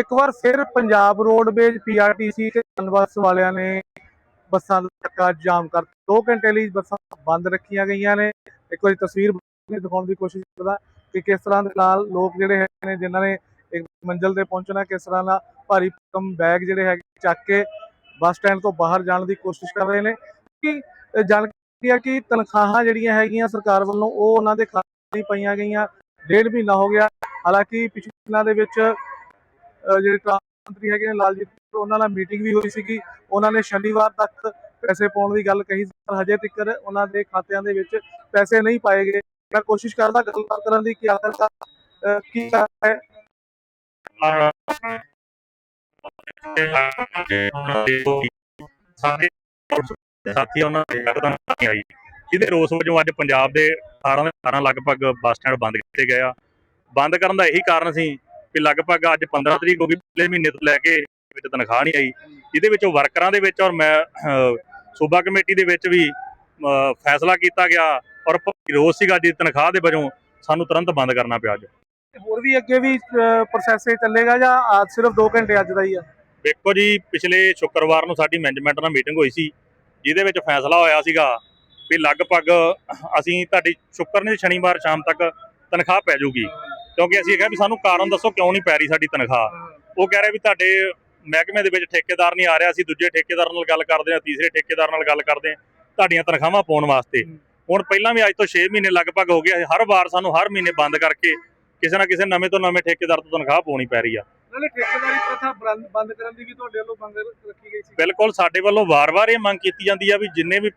ਇੱਕ ਵਾਰ ਫਿਰ Punjab roadways PRTC ਤੇ ਬੱਸ ਵਾਲਿਆਂ ਨੇ ਬੱਸਾਂ ਦਾ ਚੱਕਾ ਜਾਮ ਕਰ 2 ਘੰਟੇ ਲਈ ਬੱਸਾਂ ਬੰਦ ਰੱਖੀਆਂ ਗਈਆਂ ਨੇ। ਇੱਕ ਵਾਰੀ ਤਸਵੀਰ ਦਿਖਾਉਣ ਦੀ ਕੋਸ਼ਿਸ਼ ਕਰਦਾ ਕਿ ਕਿਸ ਤਰ੍ਹਾਂ ਦੇ ਨਾਲ ਲੋਕ ਜਿਹੜੇ ਹੈਗੇ ਨੇ, ਜਿਨ੍ਹਾਂ ਨੇ ਇੱਕ ਮੰਜ਼ਿਲ ਤੇ ਪਹੁੰਚਣਾ, ਕਿਸ ਤਰ੍ਹਾਂ ਨਾਲ ਭਾਰੀ ਭਰਕਮ ਬੈਗ ਜਿਹੜੇ ਹੈਗੇ ਚੱਕ ਕੇ ਬੱਸ ਸਟੈਂਡ ਤੋਂ ਬਾਹਰ ਜਾਣ ਦੀ ਕੋਸ਼ਿਸ਼ ਕਰ ਰਹੇ ਨੇ। ਕਿ ਜਾਣਕਾਰੀ ਹੈ ਕਿ ਤਨਖਾਹਾਂ ਜਿਹੜੀਆਂ ਹੈਗੀਆਂ ਸਰਕਾਰ ਵੱਲੋਂ, ਉਹ ਉਹਨਾਂ ਦੇ ਖਾਤੇ ਨਹੀਂ ਪਾਈਆਂ ਗਈਆਂ। ਡੇਢ ਮਹੀਨਾ ਹੋ ਗਿਆ। ਹਾਲਾਂਕਿ ਪਿਛਲੇ ਦਿਨਾਂ ਦੇ ਵਿੱਚ ਜਿਹੜੇ ਟਰਾਂਸਪੋਰਟ ਮੰਤਰੀ ਹੈਗੇ ਨੇ ਲਾਲਜੀਤ ਸਿੰਘ, ਉਹਨਾਂ ਨਾਲ ਮੀਟਿੰਗ ਵੀ ਹੋਈ ਸੀਗੀ। ਉਹਨਾਂ ਨੇ ਸ਼ਨੀਵਾਰ ਤੱਕ ਪੈਸੇ ਪਾਉਣ ਦੀ ਗੱਲ ਕਹੀ ਸੀ ਪਰ ਹਜੇ ਤੱਕ ਉਹਨਾਂ ਦੇ ਖਾਤਿਆਂ ਦੇ ਵਿੱਚ ਪੈਸੇ ਨਹੀਂ ਪਾਏ ਗਏ। ਮੈਂ ਕੋਸ਼ਿਸ਼ ਕਰਦਾ ਗੱਲਬਾਤ ਕਰਨ ਦੀ ਕਿ ਆਖਰਕਾਰ ਅ, ਕੀ ਕਾਰਨ ਹੈ ਸਾਥੀ ਉਹਨਾਂ ਦੇ ਯਕਦਮ ਨਹੀਂ ਆਈ। ਜਿਹਦੇ ਰੋਸ ਵਜੋਂ ਅੱਜ ਪੰਜਾਬ ਦੇ 18 ਦੇ 18 ਲਗਭਗ ਬੱਸ ਸਟੈਂਡ ਬੰਦ ਕੀਤੇ ਗਏ ਆ। ਬੰਦ ਕਰਨ ਦਾ ਇਹੀ ਕਾਰਨ ਸੀ ਕਿ ਲਗਭਗ ਅੱਜ 15 ਤਰੀਕ ਹੋ ਗਈ ਪਿਛਲੇ ਮਹੀਨੇ ਤੋਂ ਲੈ ਕੇ ਵਿੱਚ ਤਨਖਾਹ ਨਹੀਂ ਆਈ। ਜਿਹਦੇ ਵਿੱਚੋਂ ਵਰਕਰਾਂ ਦੇ ਵਿੱਚ ਔਰ ਮੈਂ ਸੂਬਾ ਕਮੇਟੀ ਦੇ ਵਿੱਚ ਵੀ ਫੈਸਲਾ ਕੀਤਾ ਗਿਆ ਔਰ ਰੋਸ ਸੀਗਾ ਜੀ ਤਨਖਾਹ ਦੇ ਵਜੋਂ ਸਾਨੂੰ ਤੁਰੰਤ ਬੰਦ ਕਰਨਾ ਪਿਆ ਅੱਜ। ਹੋਰ ਵੀ ਅੱਗੇ ਵੀ ਪ੍ਰੋਸੈਸ ਚੱਲੇਗਾ ਜਾਂ ਅੱਜ ਸਿਰਫ 2 ਘੰਟੇ ਅੱਜ ਦਾ ਹੀ ਆ? ਵੇਖੋ ਜੀ ਪਿਛਲੇ ਸ਼ੁੱਕਰਵਾਰ ਨੂੰ ਸਾਡੀ ਮੈਨੇਜਮੈਂਟ ਨਾਲ ਮੀਟਿੰਗ ਹੋਈ ਸੀ ਜਿਹਦੇ ਵਿੱਚ ਫੈਸਲਾ ਹੋਇਆ ਸੀਗਾ ਵੀ ਲਗਭਗ ਅਸੀਂ ਤੁਹਾਡੀ ਸ਼ੁੱਕਰ ਨੇ ਸ਼ਨੀਵਾਰ ਸ਼ਾਮ ਤੱਕ ਤਨਖਾਹ ਪੈ ਜਾਊਗੀ। ਕਿਉਂਕਿ ਅਸੀਂ ਇਹ ਕਿਹਾ ਵੀ ਸਾਨੂੰ ਕਾਰਨ ਦੱਸੋ ਕਿਉਂ ਨਹੀਂ ਪੈ ਰਹੀ ਸਾਡੀ ਤਨਖਾਹ। ਉਹ ਕਹਿ ਰਹੇ ਵੀ ਤੁਹਾਡੇ ਮਹਿਕਮੇ ਦੇ ਵਿੱਚ ਠੇਕੇਦਾਰ ਨਹੀਂ ਆ ਰਿਹਾ ਅਸੀਂ ਦੂਜੇ ਠੇਕੇਦਾਰ ਨਾਲ ਗੱਲ ਕਰਦੇ ਹਾਂ ਤੀਸਰੇ ਠੇਕੇਦਾਰ ਨਾਲ ਗੱਲ ਕਰਦੇ ਹਾਂ ਤੁਹਾਡੀਆਂ ਤਨਖਾਹਾਂ ਪਾਉਣ ਵਾਸਤੇ। ਹੁਣ ਪਹਿਲਾਂ ਵੀ ਅੱਜ ਤੋਂ 6 ਮਹੀਨੇ ਲਗਭਗ ਹੋ ਗਏ ਹਰ ਵਾਰ ਸਾਨੂੰ ਹਰ ਮਹੀਨੇ ਬੰਦ ਕਰਕੇ ਕਿਸੇ ਨਾ ਕਿਸੇ ਨਵੇਂ ਤੋਂ ਨਵੇਂ ਠੇਕੇਦਾਰ ਤੋਂ ਤਨਖਾਹ ਪਾਉਣੀ ਪੈ ਰਹੀ ਆ। ਨਾਲੇ ਠੇਕੇਦਾਰੀ ਪ੍ਰਥਾ ਬੰਦ- ਬੰਦ ਕਰਨ ਦੀ ਵੀ ਤੁਹਾਡੇ ਵੱਲੋਂ ਮੰਗ ਰੱਖੀ ਗਈ ਸੀ। ਬਿਲਕੁਲ ਸਾਡੇ ਵੱਲੋਂ ਵਾਰ-ਵਾਰ ਇਹ ਮੰਗ ਕੀਤੀ ਜਾਂਦੀ ਆ ਵੀ ਜਿੰਨੇ ਵੀ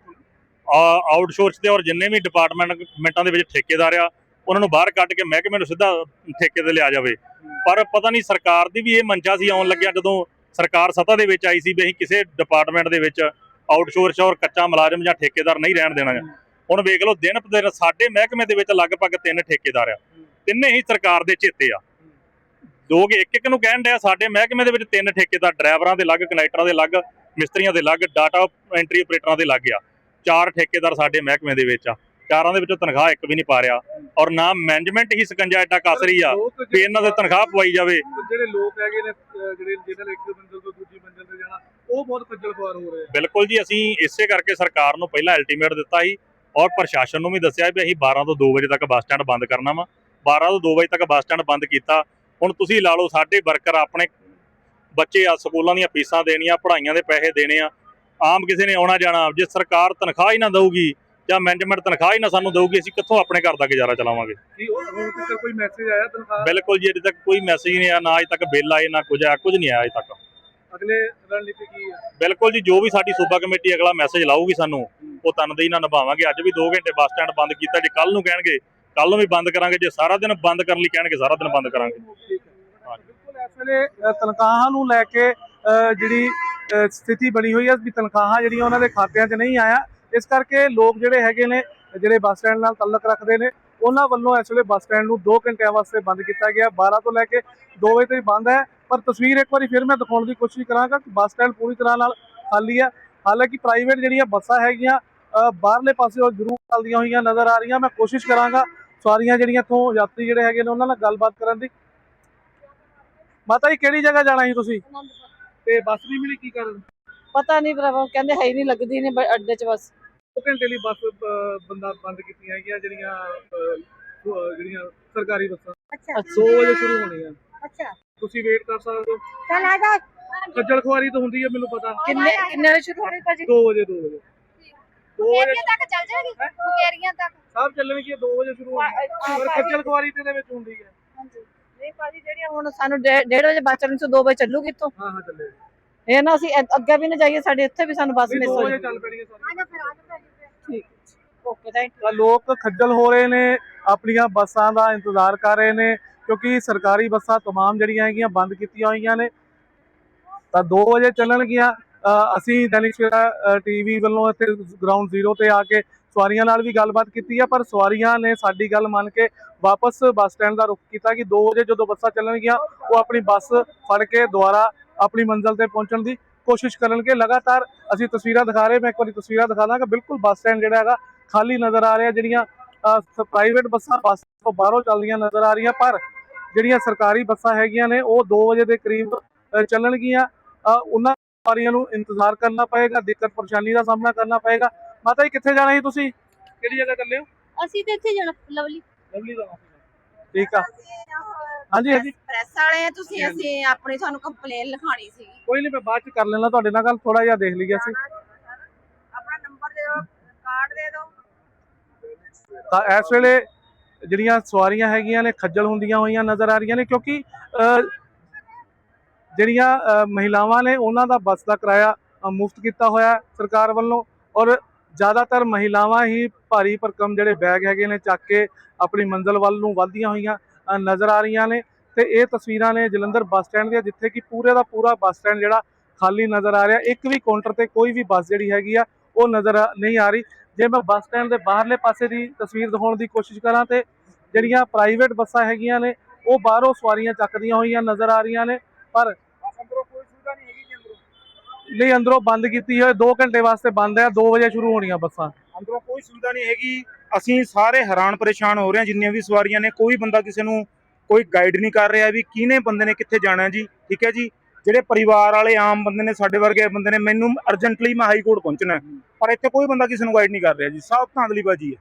ਆਊਟਸੋਰਸ ਦੇ ਔਰ ਜਿੰਨੇ ਵੀ ਡਿਪਾਰਟਮੈਂਟਾਂ ਦੇ ਵਿੱਚ ਠੇਕੇਦਾਰ ਆ ਉਹਨਾਂ ਨੂੰ ਬਾਹਰ ਕੱਢ ਕੇ ਮਹਿਕਮੇ ਨੂੰ ਸਿੱਧਾ ਠੇਕੇ ਤੇ ਲਿਆ ਜਾਵੇ। ਪਰ ਪਤਾ ਨਹੀਂ ਸਰਕਾਰ ਦੀ ਵੀ ਇਹ ਮੰਚਾ ਸੀ ਆਉਣ ਲੱਗਿਆ ਜਦੋਂ ਸਰਕਾਰ ਸੱਤਾ ਦੇ ਵਿੱਚ ਆਈ ਸੀ ਵੀ ਅਸੀਂ ਕਿਸੇ ਡਿਪਾਰਟਮੈਂਟ ਦੇ ਵਿੱਚ ਆਊਟਸੋਰਸ ਔਰ ਕੱਚਾ ਮੁਲਾਜ਼ਮ ਜਾਂ ਠੇਕੇਦਾਰ ਨਹੀਂ ਰਹਿਣ ਦੇਣਾ ਹੁਣ ਵੇਖ ਲਓ, ਦਿਨ ਪ ਦਿਨ ਸਾਡੇ ਮਹਿਕਮੇ ਦੇ ਵਿੱਚ ਲਗਭਗ ਤਿੰਨ ਠੇਕੇਦਾਰ ਆ। ਤਿੰਨੇ ਹੀ ਸਰਕਾਰ ਦੇ ਚੇਤੇ ਆ। ਲੋਕ ਇੱਕ ਇੱਕ ਨੂੰ ਕਹਿਣ ਡਿਆ, ਸਾਡੇ ਮਹਿਕਮੇ ਦੇ ਵਿੱਚ ਤਿੰਨ ਠੇਕੇਦਾਰ ਡਰਾਈਵਰਾਂ ਦੇ ਅਲੱਗ ਕਨੈਕਟਰਾਂ ਦੇ ਅਲੱਗ, ਮਿਸਤਰੀਆਂ ਦੇ ਅਲੱਗ ਡਾਟਾ ਐਂਟਰੀ ਆਪਰੇਟਰਾਂ ਦੇ ਅਲੱਗ ਆ। ਚਾਰ ਠੇਕੇਦਾਰ ਸਾਡੇ ਮਹਿਕਮੇ ਦੇ ਵਿੱਚ ਆ। ਚਾਰਾਂ ਦੇ ਵਿੱਚੋਂ ਤਨਖਾਹ ਇੱਕ ਵੀ ਨਹੀਂ ਪਾ ਰਿਹਾ। ਔਰ ਨਾ ਮੈਨੇਜਮੈਂਟ ਹੀ ਸਕੰਜਾ ਐਡਾ ਕੱਸ ਰਹੀ ਆ ਵੀ ਇਹਨਾਂ ਦੇ ਤਨਖਾਹ ਪਵਾਈ ਜਾਵੇ। ਜਿਹੜੇ ਲੋਕ ਹੈਗੇ ਨੇ ਜਿਹੜੇ ਜਿਹਨਾਂ ਨੇ ਇੱਕ ਮੰਜ਼ਿਲ ਤੋਂ ਦੂਜੀ ਮੰਜ਼ਿਲ ਤੇ ਜਾਣਾ ਉਹ ਬਹੁਤ ਖੱਜਲ ਖੁਆਰ ਹੋ ਰਹੇ ਆ। ਬਿਲਕੁਲ ਜੀ ਅਸੀਂ ਇਸੇ ਕਰਕੇ ਸਰਕਾਰ ਨੂੰ ਪਹਿਲਾਂ ਅਲਟੀਮੇਟ ਦਿੱਤਾ ਸੀ ਔਰ ਪ੍ਰਸ਼ਾਸਨ ਨੂੰ ਵੀ ਦੱਸਿਆ ਵੀ ਅਸੀਂ 12 ਤੋਂ 2 ਵਜੇ ਤੱਕ ਬੱਸ ਸਟੈਂਡ ਬੰਦ ਕਰਨਾ ਵਾ। 12 ਤੋਂ 2 ਵਜੇ ਤੱਕ ਬੱਸ ਸਟੈਂਡ ਬੰਦ ਕੀਤਾ। ਹੁਣ ਤੁਸੀਂ ਲਾ ਲਓ ਸਾਡੇ ਵਰਕਰ ਆਪਣੇ ਬੱਚੇ ਆ ਸਕੂਲਾਂ ਦੀਆਂ ਫੀਸਾਂ ਦੇਣੀਆਂ ਪੜ੍ਹਾਈਆਂ ਦੇ ਪੈਸੇ ਦੇਣੇ ਆ। ਆਮ ਕਿਸੇ ਨੇ ਆਉਣਾ ਜਾਣਾ ਜੇ ਸਰਕਾਰ ਤਨਖਾਹ ਹੀ ਨਾ ਦਊਗੀ ਜਾਂ ਮੈਨੇਜਮੈਂਟ ਤਨਖਾਹ ਹੀ ਨਾ ਸਾਨੂੰ ਦਊਗੀ ਅਸੀਂ ਕਿੱਥੋਂ ਆਪਣੇ ਘਰ ਦਾ ਗੁਜ਼ਾਰਾ ਚਲਾਵਾਂਗੇ? ਕੀ ਉਹ ਹੁਣ ਤੱਕ ਕੋਈ ਮੈਸੇਜ ਆਇਆ ਤਨਖਾਹ? ਬਿਲਕੁਲ ਜੀ ਅਜੇ ਤੱਕ ਕੋਈ ਮੈਸੇਜ ਨਹੀਂ ਆਇਆ ਨਾ ਅਜੇ ਤੱਕ ਬਿੱਲ ਆਏ ਨਾ ਕੁਝ ਆਇਆ ਕੁਝ ਨਹੀਂ ਆਇਆ ਅਜੇ ਤੱਕ। ਅਗਲੇ ਰਣਨੀਤੀ ਕੀ ਹੈ ਬਿਲਕੁਲ ਜੀ ਜੋ ਵੀ ਸਾਡੀ ਸੂਬਾ ਕਮੇਟੀ ਅਗਲਾ ਮੈਸੇਜ ਲਾਊਗੀ ਸਾਨੂੰ ਉਹ ਤਨਦੇਹੀ ਨਾਲ ਨਿਭਾਵਾਂਗੇ। ਅੱਜ ਵੀ 2 ਘੰਟੇ ਬੱਸ ਸਟੈਂਡ ਬੰਦ ਕੀਤਾ ਜੇ ਕੱਲ ਨੂੰ ਕਹਿਣਗੇ ਕੱਲ ਨੂੰ ਵੀ ਬੰਦ ਕਰਾਂਗੇ ਜੇ ਸਾਰਾ ਦਿਨ ਬੰਦ ਕਰਨ ਲਈ ਕਹਿਣਗੇ ਸਾਰਾ ਦਿਨ ਬੰਦ ਕਰਾਂਗੇ। ਬਿਲਕੁਲ ਇਸ ਵੇਲੇ ਅ, ਤਨਖਾਹਾਂ ਨੂੰ ਲੈ ਕੇ ਜਿਹੜੀ ਸਥਿਤੀ ਬਣੀ ਹੋਈ ਹੈ ਵੀ ਤਨਖਾਹਾਂ ਜਿਹੜੀਆਂ ਉਹਨਾਂ ਦੇ ਖਾਤਿਆਂ 'ਚ ਨਹੀਂ ਆਇਆ ਇਸ ਕਰਕੇ ਲੋਕ ਜਿਹੜੇ ਹੈਗੇ ਨੇ ਜਿਹੜੇ ਬੱਸ ਸਟੈਂਡ ਨਾਲ ਤਾਲੁਕ ਰੱਖਦੇ ਨੇ ਉਹਨਾਂ ਵੱਲੋਂ ਇਸ ਵੇਲੇ ਬੱਸ ਸਟੈਂਡ ਨੂੰ 2 ਘੰਟਿਆਂ ਵਾਸਤੇ ਬੰਦ ਕੀਤਾ ਗਿਆ। 12 ਤੋਂ ਲੈ ਕੇ 2 ਵਜੇ ਤੱਕ ਬੰਦ ਹੈ। ਪਰ ਤਸਵੀਰ ਇੱਕ ਵਾਰੀ ਫਿਰ ਮੈਂ ਦਿਖਾਉਣ ਦੀ ਕੋਸ਼ਿਸ਼ ਕਰਾਂਗਾ ਕਿ ਬੱਸ ਸਟੈਂਡ ਪੂਰੀ ਤਰ੍ਹਾਂ ਨਾਲ ਖਾਲੀ ਹੈ। ਹਾਲਾਂਕਿ ਪ੍ਰਾਈਵੇਟ ਜਿਹੜੀਆਂ ਬੱਸਾਂ ਹੈਗੀਆਂ ਬਾਹਰਲੇ ਪਾਸੇ ਉਹ ਜ਼ਰੂਰ ਚੱਲਦੀਆਂ ਹੋਈਆਂ ਨਜ਼ਰ ਆ ਰਹੀਆਂ। ਮੈਂ ਕੋਸ਼ਿਸ਼ ਕਰਾਂਗਾ ਸਵਾਰੀਆਂ ਜਿਹੜੀਆਂ ਇੱਥੋਂ ਯਾਤਰੀ ਜਿਹੜੇ ਹੈਗੇ ਨੇ ਉਹਨਾਂ ਨਾਲ ਗੱਲਬਾਤ ਕਰਨ ਦੀ। ਮਾਤਾ ਜੀ ਕਿਹੜੀ ਜਗ੍ਹਾ ਜਾਣਾ ਸੀ ਤੁਸੀਂ? ਤੇ ਬੱਸ ਵੀ ਮਿਲੀ ਕੀ ਕਰਨ? ਪਤਾ ਨਹੀਂ ਭਰਾਵਾ ਕਹਿੰਦੇ ਹੈ ਹੀ ਨਹੀਂ ਲੱਗਦੀ ਨੇ ਅੱਡੇ 'ਚ ਬਸ। ਉਹ ਘੰਟੇ ਲਈ ਬੱਸ ਬੰਦਾ ਬੰਦ ਕੀਤੀਆਂ ਹੈਗੀਆਂ ਜਿਹੜੀਆਂ ਜਿਹੜੀਆਂ ਸਰਕਾਰੀ ਬੱਸਾਂ। ਅੱਛਾ। 100 ਵਜੇ ਸ਼ੁਰੂ ਹੋਣੀਆਂ। ਅੱਛਾ। ਤੁਸੀਂ ਵੇਟ ਕਰ ਸਕਦੇ ਹੋ। ਚੱਲ ਆ ਜਾ। ਖੱਜਲ ਖੁਆਰੀ ਤਾਂ ਹੁੰਦੀ ਹੈ ਮੈਨੂੰ ਪਤਾ। ਕਿੰਨੇ ਕਿੰਨੇ ਵਜੇ ਸ਼ੁਰੂ ਹੋਣੀ ਭਾਜੀ? 2 ਵਜੇ 2 ਵਜੇ। 2 ਵਜੇ ਤੱਕ ਚੱਲ ਜਾਏਗੀ? ਮੁਕੇਰੀਆਂ ਤੱਕ? ਸਭ ਚੱਲਣਗੇ 2 ਵਜੇ ਸ਼ੁਰੂ ਹੋਣੀ ਹੈ। ਪਰ ਤੇ ਦੇ ਵਿੱਚ ਹੁੰਦੀ ਹੈ ਨਹੀਂ ਭਾਜੀ ਜਿਹੜੀਆਂ ਹੁਣ ਸਾਨੂੰ ਵਜੇ ਬੱਸ ਓਕੇ ਥੈਂਕ ਤਾਂ ਲੋਕ ਖੱਜਲ ਹੋ ਰਹੇ ਨੇ ਆਪਣੀਆਂ ਬੱਸਾਂ ਦਾ ਇੰਤਜ਼ਾਰ ਕਰ ਰਹੇ ਨੇ ਕਿਉਂਕਿ ਸਰਕਾਰੀ ਬੱਸਾਂ तमाम ਜਿਹੜੀਆਂ ਹੈਗੀਆਂ ਬੰਦ ਕੀਤੀਆਂ ਹੋਈਆਂ ਨੇ ਤਾਂ 2 ਵਜੇ ਚੱਲਣਗੀਆਂ ਅ, ਅਸੀਂ ਦੈਨਿਕ ਸਵੇਰਾ ਟੀਵੀ ਵੱਲੋਂ ਇੱਥੇ ਗਰਾਊਂਡ ਜ਼ੀਰੋ ਤੇ ਆ ਕੇ ਸਵਾਰੀਆਂ ਨਾਲ ਵੀ ਗੱਲਬਾਤ ਕੀਤੀ ਹੈ ਪਰ ਸਵਾਰੀਆਂ ਨੇ ਸਾਡੀ ਗੱਲ ਮੰਨ ਕੇ ਵਾਪਸ ਬੱਸ ਸਟੈਂਡ ਦਾ ਰੁਖ ਕੀਤਾ ਕਿ 2 ਵਜੇ ਜਦੋਂ ਬੱਸਾਂ ਚੱਲਣਗੀਆਂ ਉਹ ਆਪਣੀ ਬੱਸ ਫੜ ਕੇ ਦੁਬਾਰਾ ਆਪਣੀ ਮੰਜ਼ਿਲ ਤੇ ਪਹੁੰਚਣ ਦੀ ਕੋਸ਼ਿਸ਼ ਕਰਨਗੇ ਲਗਾਤਾਰ ਅਸੀਂ ਤਸਵੀਰਾਂ ਦਿਖਾ ਰਹੇ ਮੈਂ ਇੱਕ ਵਾਰੀ ਤਸਵੀਰਾਂ ਦਿਖਾ ਦਾਂਗਾ ਬਿਲਕੁਲ ਬੱਸ ਸਟੈਂਡ ਜਿਹੜਾ ਹੈਗਾ ਖਾਲੀ ਨਜ਼ਰ ਆ ਰਿਹਾ ਜਿਹੜੀਆਂ ਪ੍ਰਾਈਵੇਟ ਬੱਸਾਂ ਬੱਸ ਤੋਂ ਬਾਹਰੋਂ ਚੱਲਦੀਆਂ ਨਜ਼ਰ ਆ ਰਹੀਆਂ ਪਰ ਜਿਹੜੀਆਂ ਸਰਕਾਰੀ ਬੱਸਾਂ ਹੈਗੀਆਂ ਨੇ ਉਹ 2 ਵਜੇ ਦੇ ਕਰੀਬ ਚੱਲਣਗੀਆਂ। ਉਹਨਾਂ ਸਵਾਰੀਆਂ ਨੂੰ ਇੰਤਜ਼ਾਰ ਕਰਨਾ ਪਏਗਾ ਦਿੱਕਤ ਪਰੇਸ਼ਾਨੀ ਦਾ ਸਾਹਮਣਾ ਕਰਨਾ ਪਏਗਾ। ਮਾਤਾ ਜੀ ਕਿੱਥੇ ਜਾਣਾ ਸੀ ਤੁਸੀਂ? ਕਿਹੜੀ ਜਗ੍ਹਾ ਚੱਲੇ ਹੋ? ਅਸੀਂ ਤੇ ਇੱਥੇ ਜਾਣਾ ਲਵਲੀ। ਲਵਲੀ ਜਾਣਾ ਠੀਕ ਆ। ਹਾਂਜੀ ਹਾਂਜੀ। ਪ੍ਰੈਸ ਵਾਲੇ ਆ ਤੁਸੀਂ ਅਸੀਂ ਆਪਣੀ ਤੁਹਾਨੂੰ ਕੰਪਲੇਨ ਲਿਖਾਣੀ ਸੀ ਕੋਈ ਨਹੀਂ ਮੈਂ ਬਾਅਦ ਚ ਕਰ ਲੈਣਾ ਤੁਹਾਡੇ ਨਾਲ ਗੱਲ ਥੋੜਾ ਜਿਹਾ ਦੇਖ ਲਈਏ ਅਸੀਂ ਆਪਣਾ ਨੰਬਰ ਦੇ ਦਿਓ ਕਾਰਡ ਦੇ ਦਿਓ ਤਾਂ ਇਸ ਵੇਲੇ ਜਿਹੜੀਆਂ ਸਵਾਰੀਆਂ ਹੈਗੀਆਂ ਨੇ, ਖੱਜਲ ਹੁੰਦੀਆਂ ਹੋਈਆਂ ਨਜ਼ਰ ਆ ਰਹੀਆਂ ਨੇ ਕਿਉਂਕਿ ਜਿਹੜੀਆਂ ਮਹਿਲਾਵਾਂ ਨੇ ਉਹਨਾਂ ਦਾ ਬੱਸ ਦਾ ਕਿਰਾਇਆ ਮੁਫਤ ਕੀਤਾ ਹੋਇਆ ਸਰਕਾਰ ਵੱਲੋਂ ਔਰ ਜ਼ਿਆਦਾਤਰ ਮਹਿਲਾਵਾਂ ਹੀ ਭਾਰੀ ਭਰਕਮ ਜਿਹੜੇ ਬੈਗ ਹੈਗੇ ਨੇ ਚੱਕ ਕੇ ਆਪਣੀ ਮੰਜ਼ਿਲ ਵੱਲ ਨੂੰ ਵਧਦੀਆਂ ਹੋਈਆਂ ਨਜ਼ਰ ਆ ਰਹੀਆਂ ਨੇ ਤੇ ਇਹ ਤਸਵੀਰਾਂ ਨੇ ਜਲੰਧਰ ਬੱਸ ਸਟੈਂਡ ਦੀਆਂ ਜਿੱਥੇ ਕਿ ਪੂਰੇ ਦਾ ਪੂਰਾ ਬੱਸ ਸਟੈਂਡ ਜਿਹੜਾ ਖਾਲੀ ਨਜ਼ਰ ਆ ਰਿਹਾ। ਇੱਕ ਵੀ ਕਾਊਂਟਰ ਤੇ ਕੋਈ ਵੀ ਬੱਸ ਜਿਹੜੀ ਹੈਗੀ ਆ ਉਹ ਨਜ਼ਰ ਨਹੀਂ ਆ ਰਹੀ। ਜੇ ਮੈਂ ਬੱਸ ਸਟੈਂਡ ਦੇ ਬਾਹਰਲੇ ਪਾਸੇ ਦੀ ਤਸਵੀਰ ਦਿਖਾਉਣ ਦੀ ਕੋਸ਼ਿਸ਼ ਕਰਾਂ ਤੇ ਜਿਹੜੀਆਂ ਪ੍ਰਾਈਵੇਟ ਬੱਸਾਂ ਹੈਗੀਆਂ ਨੇ ਉਹ ਬਾਹਰੋਂ ਸਵਾਰੀਆਂ ਚੱਕਦੀਆਂ ਹੋਈਆਂ ਨਜ਼ਰ ਆ ਰਹੀਆਂ ਨੇ ਪਰ ਅੰਦਰੋਂ ਕੋਈ ਸੁਵਿਧਾ ਨਹੀਂ ਅੰਦਰੋਂ? ਨਹੀਂ ਅੰਦਰੋਂ ਬੰਦ ਕੀਤੀ ਹੋਈ 2 ਘੰਟੇ ਵਾਸਤੇ ਬੰਦ ਹੈ 2 ਵਜੇ ਸ਼ੁਰੂ ਹੋਣੀਆਂ ਬੱਸਾਂ। ਅੰਦਰੋਂ ਕੋਈ ਸੁਵਿਧਾ ਨਹੀਂ ਹੈਗੀ। ਅਸੀਂ ਸਾਰੇ ਹੈਰਾਨ ਪਰੇਸ਼ਾਨ ਹੋ ਰਹੇ ਹਾਂ ਜਿੰਨੀਆਂ ਵੀ ਸਵਾਰੀਆਂ ਨੇ ਕੋਈ ਬੰਦਾ ਕਿਸੇ ਨੂੰ ਕੋਈ ਗਾਈਡ ਨਹੀਂ ਕਰ ਰਿਹਾ ਵੀ ਕਿਹਨੇ ਬੰਦੇ ਨੇ ਕਿੱਥੇ ਜਾਣਾ ਜੀ ਠੀਕ ਹੈ ਜੀ? ਜਿਹੜੇ ਪਰਿਵਾਰ ਵਾਲੇ ਆਮ ਬੰਦੇ ਨੇ ਸਾਡੇ ਵਰਗੇ ਬੰਦੇ ਨੇ ਮੈਨੂੰ ਅਰਜੈਂਟਲੀ ਮੈਂ ਹਾਈ ਕੋਰਟ ਪਹੁੰਚਣਾ। ਪਰ ਇੱਥੇ ਕੋਈ ਬੰਦਾ ਕਿਸੇ ਨੂੰ ਗਾਈਡ ਨਹੀਂ ਕਰ ਰਿਹਾ ਜੀ। ਸਭ ਧਾਂਦਲੀਬਾਜ਼ੀ ਹੈ।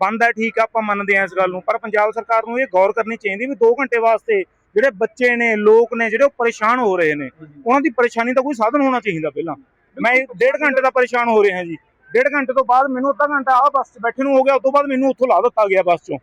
ਬੰਦ ਹੈ ਠੀਕ ਆ ਆਪਾਂ ਮੰਨਦੇ ਹਾਂ ਇਸ ਗੱਲ ਨੂੰ। ਪਰ ਪੰਜਾਬ ਸਰਕਾਰ ਨੂੰ ਇਹ ਗੌਰ ਕਰਨੀ ਚਾਹੀਦੀ ਵੀ 2 ਘੰਟੇ ਵਾਸਤੇ ਜਿਹੜੇ ਬੱਚੇ ਨੇ ਲੋਕ ਨੇ ਜਿਹੜੇ ਉਹ ਪਰੇਸ਼ਾਨ ਹੋ ਰਹੇ ਨੇ ਉਹਨਾਂ ਦੀ ਪਰੇਸ਼ਾਨੀ ਦਾ ਕੋਈ ਸਾਧਨ ਹੋਣਾ ਚਾਹੀਦਾ ਪਹਿਲਾਂ। ਮੈਂ ਡੇਢ ਘੰਟੇ ਦਾ ਪਰੇਸ਼ਾਨ ਹੋ ਰਿਹਾ ਜੀ। ਡੇਢ ਘੰਟੇ ਤੋਂ ਬਾਅਦ ਮੈਨੂੰ ਅੱਧਾ ਘੰਟਾ ਆ ਬੱਸ 'ਚ ਬੈਠੇ ਨੂੰ ਹੋ ਗਿਆ ਉਸ ਤੋਂ ਬਾਅਦ ਮੈਨੂੰ ਉੱਥੋਂ ਲਾ ਦਿੱਤਾ ਗਿਆ ਬੱਸ 'ਚੋਂ।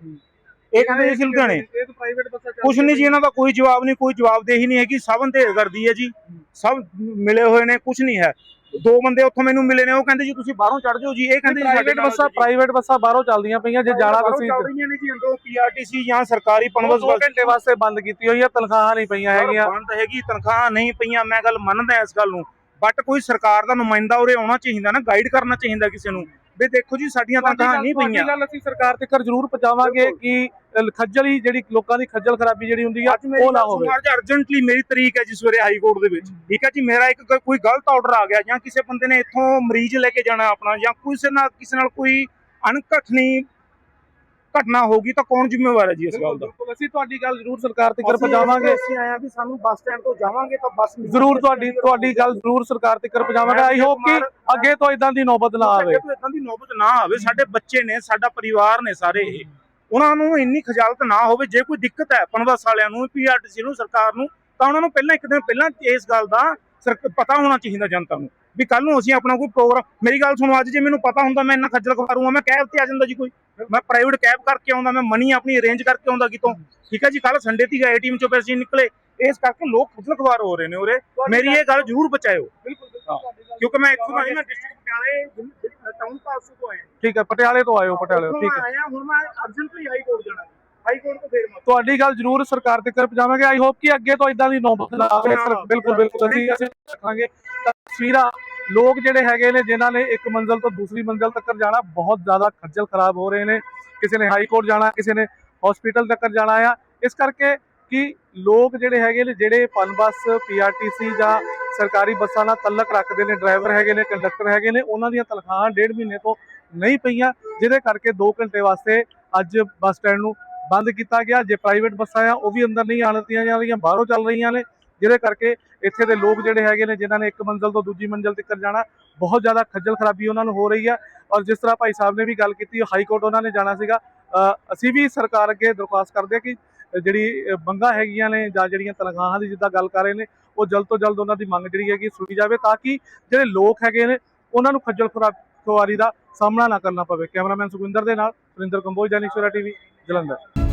ਇਹ ਕਹਿੰਦੇ ਜੀ ਲੁਧਿਆਣੇ। ਇਹ ਤਾਂ ਪ੍ਰਾਈਵੇਟ ਬੱਸਾਂ ਕੁਛ ਨਹੀਂ ਜੀ ਇਹਨਾਂ ਦਾ ਕੋਈ ਜਵਾਬ ਨਹੀਂ ਕੋਈ ਜਵਾਬਦੇਹੀ ਨਹੀਂ ਹੈਗੀ। ਸਭ ਅੰਧੇਰ ਕਰਦੀ ਹੈ ਜੀ। ਸਭ ਮਿਲੇ ਹੋਏ ਨੇ ਕੁਛ ਨਹੀਂ ਹੈ। ਦੋ ਬੰਦੇ ਉੱਥੋਂ ਮੈਨੂੰ ਮਿਲੇ ਨੇ ਉਹ ਕਹਿੰਦੇ ਜੀ ਤੁਸੀਂ ਬਾਹਰੋਂ ਚੜ ਜਾਓ ਜੀ। ਇਹ ਕਹਿੰਦੇ ਜੀ ਸਾਡੇ ਪ੍ਰਾਈਵੇਟ ਨਾਲ ਬੱਸਾਂ। ਪ੍ਰਾਈਵੇਟ ਬੱਸਾਂ ਬਾਹਰੋਂ ਚੱਲਦੀਆਂ ਪਈਆਂ ਜੇ ਜਾਣਾ ਤੁਸੀਂ ਚੱਲ ਰਹੀਆਂ ਨੇ ਜੀ ਅੰਦਰੋਂ ਪੀਆਰਟੀਸੀ ਜਾਂ ਸਰਕਾਰੀ ਪਨਬਸ 2 ਘੰਟੇ ਵਾਸਤੇ ਬੰਦ ਕੀਤੀ ਹੋਈ ਹੈ ਤਨਖਾਹਾਂ ਨਹੀਂ ਪਈਆਂ ਹੈਗੀਆਂ। ਬੰਦ ਹੈਗੀ ਤਨਖਾਹ ਨਹੀਂ ਪਈਆਂ ਮੈਂ ਗੱਲ ਮੰਨਦਾ ਇਸ ਗੱਲ ਨੂੰ। ਬਟ ਕੋਈ ਸਰਕਾਰ ਦਾ ਨੁਮਾਇੰਦਾ ਉਰੇ ਆਉਣਾ ਚਾਹੀਦਾ ਨਾ ਗਾਈਡ ਕਰਨਾ ਚਾਹੀਦਾ ਕਿਸੇ ਨੂੰ। ਵੀ ਦੇਖੋ ਜੀ ਸਾਡੀਆਂ ਤਨਖਾਹਾਂ ਨਹੀਂ ਪਈਆਂ। ਗੱਲ ਅਸੀਂ ਸਰਕਾਰ ਤੱਕ ਜ਼ਰੂਰ ਪਹੁੰਚਾਵਾਂਗੇ ਕਿ ਖੱਜਲ ਹੀ ਜਿਹੜੀ ਲੋਕਾਂ ਦੀ ਖੱਜਲ ਖਰਾਬੀ ਜਿਹੜੀ ਹੁੰਦੀ ਆ ਉਹ ਨਾ ਹੋਵੇ। ਅੱਜ ਅਰਜੈਂਟਲੀ ਮੇਰੀ ਤਰੀਕ ਹੈ ਜੀ ਸਵੇਰੇ ਹਾਈ ਕੋਰਟ ਦੇ ਵਿੱਚ। ਠੀਕ ਹੈ ਜੀ ਮੇਰਾ ਇੱਕ ਕੋਈ ਗਲਤ ਆਰਡਰ ਆ ਗਿਆ ਜਾਂ ਕਿਸੇ ਬੰਦੇ ਨੇ ਇੱਥੋਂ ਮਰੀਜ਼ ਲੈ ਕੇ ਜਾਣਾ ਆਪਣਾ ਜਾਂ ਕਿਸੇ ਨਾਲ ਕਿਸੇ ਨਾਲ ਕੋਈ ਅਣਘਟਨੀ ਘਟਨਾ ਹੋਗੀ ਤਾਂ ਕੌਣ ਜ਼ਿੰਮੇਵਾਰ ਹੈ ਜੀ ਇਸ ਗੱਲ ਦਾ? ਬਿਲਕੁਲ, ਅਸੀਂ ਤੁਹਾਡੀ ਗੱਲ ਜ਼ਰੂਰ ਸਰਕਾਰ ਤੱਕ ਪਹੁੰਚਾਵਾਂਗੇ ਅਸੀਂ ਆਏ ਆ ਵੀ ਸਾਨੂੰ ਬੱਸ ਸਟੈਂਡ ਤੋਂ ਜਾਵਾਂਗੇ ਤਾਂ ਬੱਸ ਜ਼ਰੂਰ। ਤੁਹਾਡੀ ਤੁਹਾਡੀ ਗੱਲ ਜ਼ਰੂਰ ਸਰਕਾਰ ਤੱਕ ਪਹੁੰਚਾਵਾਂਗੇ ਆਈ ਹੋਪ ਕਿ ਅੱਗੇ ਤੋਂ ਇਦਾਂ ਦੀ ਨੌਬਤ ਨਾ ਆਵੇ। ਅੱਗੇ ਤੋਂ ਏਦਾਂ ਦੀ ਨੌਬਤ ਨਾ ਆਵੇ। ਸਾਡੇ ਬੱਚੇ ਨੇ ਸਾਡਾ ਪਰਿਵਾਰ ਨੇ ਸਾਰੇ ਉਹਨਾਂ ਨੂੰ ਇੰਨੀ ਖਜਾਲਤ ਨਾ ਹੋਵੇ। ਜੇ ਕੋਈ ਦਿੱਕਤ ਹੈ ਪਨਬਸ ਵਾਲਿਆਂ ਨੂੰ ਪੀਆਰਟੀਸੀ ਨੂੰ ਸਰਕਾਰ ਨੂੰ ਤਾਂ ਉਹਨਾਂ ਨੂੰ ਪਹਿਲਾਂ ਇੱਕ ਦਿਨ ਪਹਿਲਾਂ ਇਸ ਗੱਲ ਦਾ ਪਤਾ ਹੋਣਾ ਚਾਹੀਦਾ ਜਨਤਾ ਨੂੰ। ਵੀ ਕੱਲ ਨੂੰ ਅਸੀਂ ਆਪਣਾ ਕੋਈ ਪ੍ਰੋਗਰਾਮ ਮੇਰੀ ਗੱਲ ਸੁਣੋ ਅੱਜ ਜੇ ਮੈਨੂੰ ਪਤਾ ਹੁੰਦਾ ਮੈਂ ਇੰਨਾ ਖੱਜਲ ਖਵਾਰੂਗਾ ਮੈਂ ਕੈਬ ਤੇ ਆ ਜਾਂਦਾ ਜੀ ਕੋਈ। ਮੈਂ ਪ੍ਰਾਈਵੇਟ ਕੈਬ ਕਰਕੇ ਆਉਂਦਾ ਮੈਂ ਮਨੀ ਆਪਣੀ ਅਰੇਂਜ ਕਰਕੇ ਆਉਂਦਾ ਕਿਤੋਂ। ਠੀਕ ਹੈ ਜੀ ਕੱਲ ਸੰਡੇ ਤੀਗਾ ਏਟੀਐਮ ਚੋਂ ਪੈਸੇ ਨਿਕਲੇ। ਇਸ ਕਰਕੇ ਲੋਕ ਖੱਜਲ ਖਵਾਰ ਹੋ ਰਹੇ ਨੇ ਉਰੇ। ਮੇਰੀ ਇਹ ਗੱਲ ਜ਼ਰੂਰ ਬਚਾਇਓ ਕਿਉਂਕਿ ਮੈਂ ਇੱਥੋਂ ਨਹੀਂ ਮੈਂ ਡਿਸਟ੍ਰਿਕਟ ਪਟਿਆਲੇ ਟਾਊਨ ਪਾਸ ਤੋਂ ਆਇਆ ਠੀਕ ਹੈ ਪਟਿਆਲੇ ਤੋਂ ਆਇਓ ਪਟਿਆਲੇ ਤੋਂ, ਉੱਥੋਂ ਠੀਕ ਹੈ। ਆਇਆ ਹੁਣ ਮੈਂ ਅਰਜੈਂਟਲੀ ਹਾਈ ਕੋਰਟ ਜਾਣਾ। ਹਾਈ ਕੋਰਟ ਤੋਂ ਫੇਰ ਮੈਂ ਤੁਹਾਡੀ ਗੱਲ ਜ਼ਰੂਰ ਸਰਕਾਰ ਤੱਕ ਪਹੁੰਚਾਵਾਂਗੇ। ਆਈ ਹੋਪ ਕਿ ਅੱਗੇ ਤੋਂ ਇਦਾਂ ਦੀ ਨੌਬਤ ਨਾ ਆਵੇ। ਸਰ ਬਿਲਕੁਲ ਬਿਲਕੁਲ। ਅਸੀਂ ਅਸੀਂ ਰੱਖਾਂਗੇ। ਤਸਵੀਰਾਂ ਲੋਕ ਜਿਹੜੇ ਹੈਗੇ ਨੇ ਜਿਨ੍ਹਾਂ ਨੇ ਇੱਕ ਮੰਜ਼ਲ ਤੋਂ ਦੂਸਰੀ ਮੰਜ਼ਲ ਤੱਕ ਜਾਣਾ ਬਹੁਤ ਜ਼ਿਆਦਾ ਖੱਜਲ ਖਰਾਬ ਹੋ ਰਹੇ ਨੇ। ਕਿਸੇ ਨੇ ਹਾਈ ਕੋਰਟ ਜਾਣਾ ਕਿਸੇ ਨੇ ਹਸਪੀਟਲ ਤੱਕ ਜਾਣਾ ਆ। ਇਸ ਕਰਕੇ ਕਿ ਲੋਕ ਜਿਹੜੇ ਹੈਗੇ ਨੇ ਜਿਹੜੇ ਪਨ ਬੱਸ ਪੀਆਰਟੀਸੀ ਜਾਂ ਸਰਕਾਰੀ ਬੱਸਾਂ ਨਾਲ ਤਲਕ ਰੱਖਦੇ ਨੇ ਡਰਾਈਵਰ ਹੈਗੇ ਨੇ ਕੰਡਕਟਰ ਹੈਗੇ ਨੇ ਉਹਨਾਂ ਦੀਆਂ ਤਨਖਾਹਾਂ ਡੇਢ ਮਹੀਨੇ ਤੋਂ ਨਹੀਂ ਪਈਆਂ ਜਿਹਦੇ ਕਰਕੇ 2 ਘੰਟੇ ਵਾਸਤੇ ਅੱਜ ਬੱਸ ਸਟੈਂਡ ਨੂੰ ਬੰਦ ਕੀਤਾ ਗਿਆ। ਜੇ ਪ੍ਰਾਈਵੇਟ ਬੱਸਾਂ ਆ, ਉਹ ਵੀ ਅੰਦਰ ਨਹੀਂ ਆਉਣ ਦਿੱਤੀਆਂ ਜਾ ਰਹੀਆਂ ਬਾਹਰੋਂ ਚੱਲ ਰਹੀਆਂ ਨੇ। ਜਿਹਦੇ ਕਰਕੇ ਇੱਥੇ ਦੇ ਲੋਕ ਜਿਹੜੇ ਹੈਗੇ ਨੇ, ਜਿਨ੍ਹਾਂ ਨੇ ਇੱਕ ਮੰਜ਼ਲ ਤੋਂ ਦੂਜੀ ਮੰਜ਼ਲ ਤੱਕ ਜਾਣਾ, ਬਹੁਤ ਜ਼ਿਆਦਾ ਖੱਜਲ ਖਰਾਬੀ ਉਹਨਾਂ ਨੂੰ ਹੋ ਰਹੀ ਹੈ ਔਰ ਜਿਸ ਤਰ੍ਹਾਂ ਭਾਈ ਸਾਹਿਬ ਨੇ ਵੀ ਗੱਲ ਕੀਤੀ ਹਾਈ ਕੋਰਟ ਉਹਨਾਂ ਨੇ ਜਾਣਾ ਸੀਗਾ। ਅਸੀਂ ਵੀ ਸਰਕਾਰ ਅੱਗੇ ਦਰਖਾਸਤ ਕਰਦੇ ਹਾਂ ਕਿ ਜਿਹੜੀ ਮੰਗਾਂ ਹੈਗੀਆਂ ਨੇ ਜਾਂ ਜਿਹੜੀਆਂ ਤਨਖਾਹਾਂ ਦੀ ਜਿੱਦਾਂ ਗੱਲ ਕਰ ਰਹੇ ਨੇ, ਉਹ ਜਲਦ ਤੋਂ ਜਲਦ ਉਹਨਾਂ ਦੀ ਮੰਗ ਜਿਹੜੀ ਹੈਗੀ ਸੁਣੀ ਜਾਵੇ, ਤਾਂ ਕਿ ਜਿਹੜੇ ਲੋਕ ਹੈਗੇ ਨੇ, ਉਹਨਾਂ ਨੂੰ ਖੱਜਲ ਖੁਰਾ- ਖੁਆਰੀ ਦਾ ਸਾਹਮਣਾ ਨਾ ਕਰਨਾ ਪਵੇ। ਕੈਮਰਾਮੈਨ ਸੁਖਵਿੰਦਰ ਦੇ ਨਾਲ ਸੁਰਿੰਦਰ ਕੰਬੋਜ, ਜੈਨਿਕ ਸਵੇਰਾ ਟੀਵੀ, ਜਲੰਧਰ।